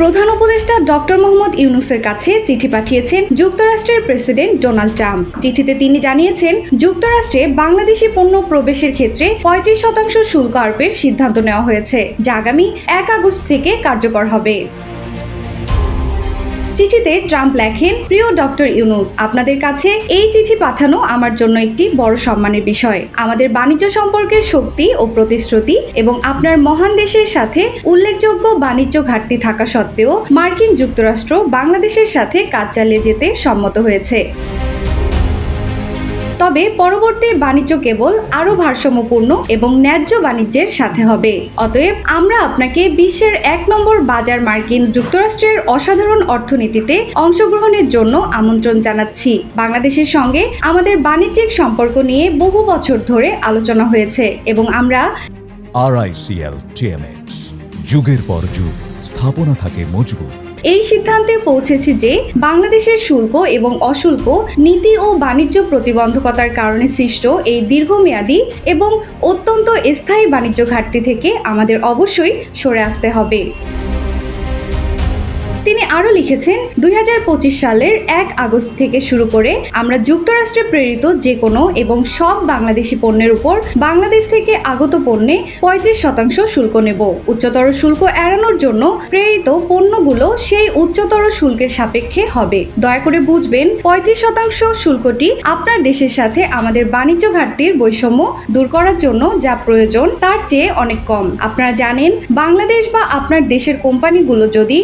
প্রধান উপদেষ্টা ডক্টর মোহাম্মদ ইউনুসের কাছে চিঠি পাঠিয়েছেন যুক্তরাষ্ট্রের প্রেসিডেন্ট ডোনাল্ড ট্রাম্প। চিঠিতে তিনি জানিয়েছেন, যুক্তরাষ্ট্রে বাংলাদেশি পণ্য প্রবেশের ক্ষেত্রে পঁয়ত্রিশ শতাংশ শুল্ক আরোপের সিদ্ধান্ত নেওয়া হয়েছে, যা আগামী এক আগস্ট থেকে কার্যকর হবে। চিঠিতে ট্রাম্প লেখেন, প্রিয় ডক্টর ইউনুস, আপনাদের কাছে এই চিঠি পাঠানো আমার জন্য একটি বড় সম্মানের বিষয়। আমাদের বাণিজ্য সম্পর্কের শক্তি ও প্রতিশ্রুতি এবং আপনার মহান দেশের সাথে উল্লেখযোগ্য বাণিজ্য ঘাটতি থাকা সত্ত্বেও মার্কিন যুক্তরাষ্ট্র বাংলাদেশের সাথে কাজ চালিয়ে যেতে সম্মত হয়েছে। তবে পরবর্তী বাণিজ্য কেবল আরও ভারসাম্যপূর্ণ এবং ন্যায্য বাণিজ্যের সাথে হবে। অতএব আমরা আপনাকে বিশ্বের এক নম্বর বাজার মার্কিন যুক্তরাষ্ট্রের অসাধারণ অর্থনীতিতে অংশগ্রহণের জন্য আমন্ত্রণ জানাচ্ছি। বাংলাদেশের সঙ্গে আমাদের বাণিজ্যিক সম্পর্ক নিয়ে বহু বছর ধরে আলোচনা হয়েছে এবং আমরা আরআইসিএল যুগের পর যুগ, স্থাপনা থাকে মজবুত। এই সিদ্ধান্তে পৌঁছেছি যে বাংলাদেশের শুল্ক এবং অশুল্ক নীতি ও বাণিজ্য প্রতিবন্ধকতার কারণে সৃষ্ট এই দীর্ঘমেয়াদী এবং অত্যন্ত স্থায়ী বাণিজ্য ঘাটতি থেকে আমাদের অবশ্যই সরে আসতে হবে। তিনি আরও লিখেছেন, দুই হাজার পঁচিশ সালের এক আগস্ট থেকে শুরু করে আমরা যুক্তরাষ্ট্রে প্রেরিত যে কোনো এবং সব বাংলাদেশি পণ্যের উপর বাংলাদেশ থেকে আগত পণ্যে পঁয়ত্রিশ শতাংশ শুল্ক নেব। উচ্চতর শুল্ক এড়ানোর জন্য প্রেরিত পণ্যগুলো সেই উচ্চতর শুল্কের সাপেক্ষে হবে। দয়া করে বুঝবেন, পঁয়ত্রিশ শতাংশ শুল্কটি আপনার দেশের সাথে আমাদের বাণিজ্য ঘাটতির বৈষম্য দূর করার জন্য যা প্রয়োজন, তার চেয়ে অনেক কম। আপনারা জানেন, বাংলাদেশ বা আপনার দেশের কোম্পানিগুলো যদি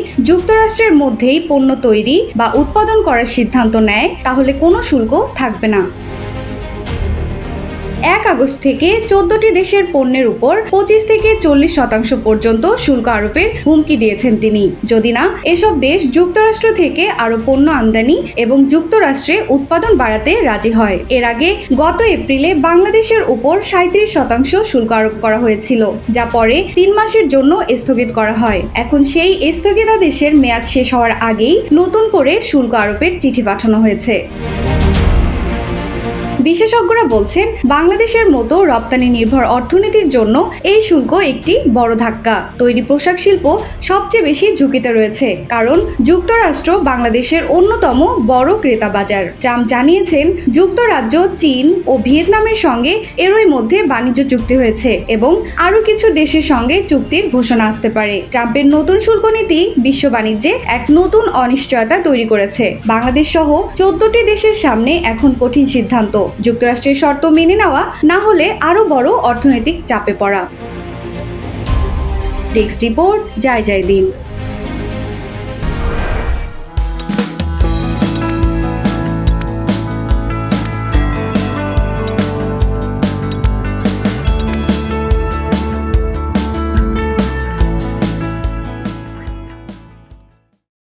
যুক্তরাষ্ট্রের মধ্যেই পণ্য তৈরি বা উৎপাদন করার সিদ্ধান্ত নেয় তাহলে কোনো শুল্ক থাকবে না। এক আগস্ট থেকে চোদ্দটি দেশের পণ্যের উপর পঁচিশ থেকে চল্লিশ শতাংশ পর্যন্ত শুল্ক আরোপের হুমকি দিয়েছেন তিনি। যদি না, এসব দেশ যুক্তরাষ্ট্র থেকে আরও পণ্য আমদানি এবং যুক্তরাষ্ট্রে উৎপাদন বাড়াতে রাজি হয়। এর আগে গত এপ্রিলে বাংলাদেশের উপর সাঁত্রিশ শতাংশ শুল্ক আরোপ করা হয়েছিল, যা পরে তিন মাসের জন্য স্থগিত করা হয়। এখন সেই স্থগিতাদেশের মেয়াদ শেষ হওয়ার আগেই নতুন করে শুল্ক আরোপের চিঠি পাঠানো হয়েছে। বিশেষজ্ঞরা বলছেন, বাংলাদেশের মতো রপ্তানি নির্ভর অর্থনীতির জন্য এই শুল্ক একটি বড় ধাক্কা। তৈরি পোশাক শিল্প সবচেয়ে বেশি ঝুঁকিতে রয়েছে, কারণ যুক্তরাষ্ট্র বাংলাদেশের অন্যতম বড় ক্রেতা বাজার ট্রাম্প জানিয়েছেন, যুক্তরাজ্য, চীন ও ভিয়েতনামের সঙ্গে এরই মধ্যে বাণিজ্য চুক্তি হয়েছে এবং আরও কিছু দেশের সঙ্গে চুক্তির ঘোষণা আসতে পারে। ট্রাম্পের নতুন শুল্ক নীতি বিশ্ব বাণিজ্যে এক নতুন অনিশ্চয়তা তৈরি করেছে। বাংলাদেশ সহ চোদ্দটি দেশের সামনে এখন কঠিন সিদ্ধান্ত। যুক্তরাষ্ট্রের শর্ত মেনে নেওয়া না হলে আরও বড় অর্থনৈতিক চাপে পড়া। ডেস্ক রিপোর্ট যায় যায় দিন।